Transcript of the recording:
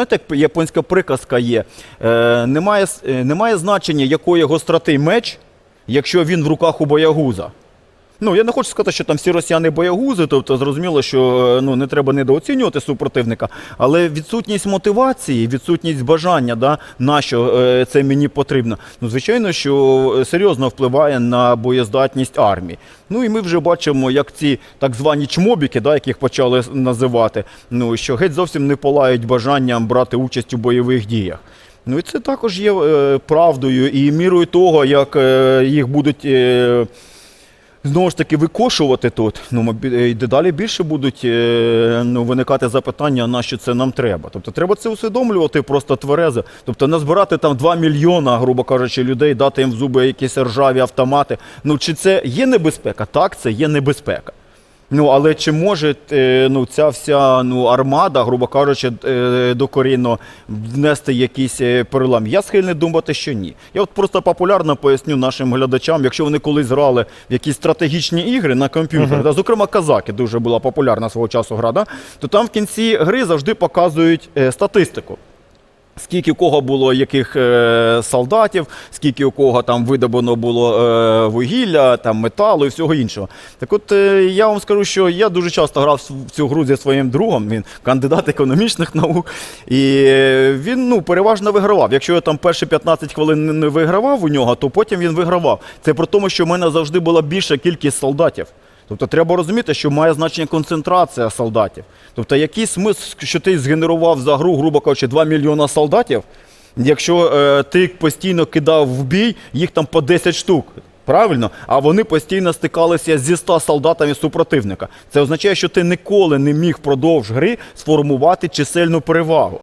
Знаєте, як японська приказка є, е, немає, е, немає значення, якої гостроти меч, якщо він в руках у боягуза. Ну, я не хочу сказати, що там всі росіяни боягузи, тобто зрозуміло, що е, ну, не треба недооцінювати супротивника, але відсутність мотивації, відсутність бажання, да, на що е, це мені потрібно, ну, звичайно, що е, серйозно впливає на боєздатність армії. Ну і ми вже бачимо, як ці так звані чмобіки, да, яких почали називати, ну, що геть зовсім не палають бажанням брати участь у бойових діях. Ну і це також є е, правдою і мірою того, як е, їх будуть. Е, Знову ж таки, викошувати тут, ну, е, дедалі більше будуть е, ну, виникати запитання, на що це нам треба. Тобто треба це усвідомлювати просто тверезо. Тобто не збирати там 2 мільйона, грубо кажучи, людей, дати їм в зуби якісь ржаві автомати. Ну чи це є небезпека? Так, це є небезпека. Ну, але чи може е, ну, ця вся ну, армада, грубо кажучи, е, докорінно внести якийсь е, перелам? Я схильний думати, що ні. Я от просто популярно поясню нашим глядачам, якщо вони колись грали в якісь стратегічні ігри на комп'ютері, да, зокрема казаки дуже була популярна свого часу гра, да, то там в кінці гри завжди показують статистику. Скільки у кого було яких е, солдатів, скільки у кого там видобано було е, вугілля, там металу і всього іншого. Так от е, я вам скажу, що я дуже часто грав в цю гру зі своїм другом, він кандидат економічних наук, і е, він ну, переважно вигравав. Якщо я там перші 15 хвилин не- вигравав у нього, то потім він вигравав. Це при тому, що в мене завжди була більша кількість солдатів. Тобто треба розуміти, що має значення концентрація солдатів. Тобто, який смисл, що ти згенерував за гру, грубо кажучи, 2 мільйона солдатів, якщо е, ти постійно кидав в бій, їх там по 10 штук. Правильно? А вони постійно стикалися зі 100 солдатами супротивника. Це означає, що ти ніколи не міг впродовж гри сформувати чисельну перевагу.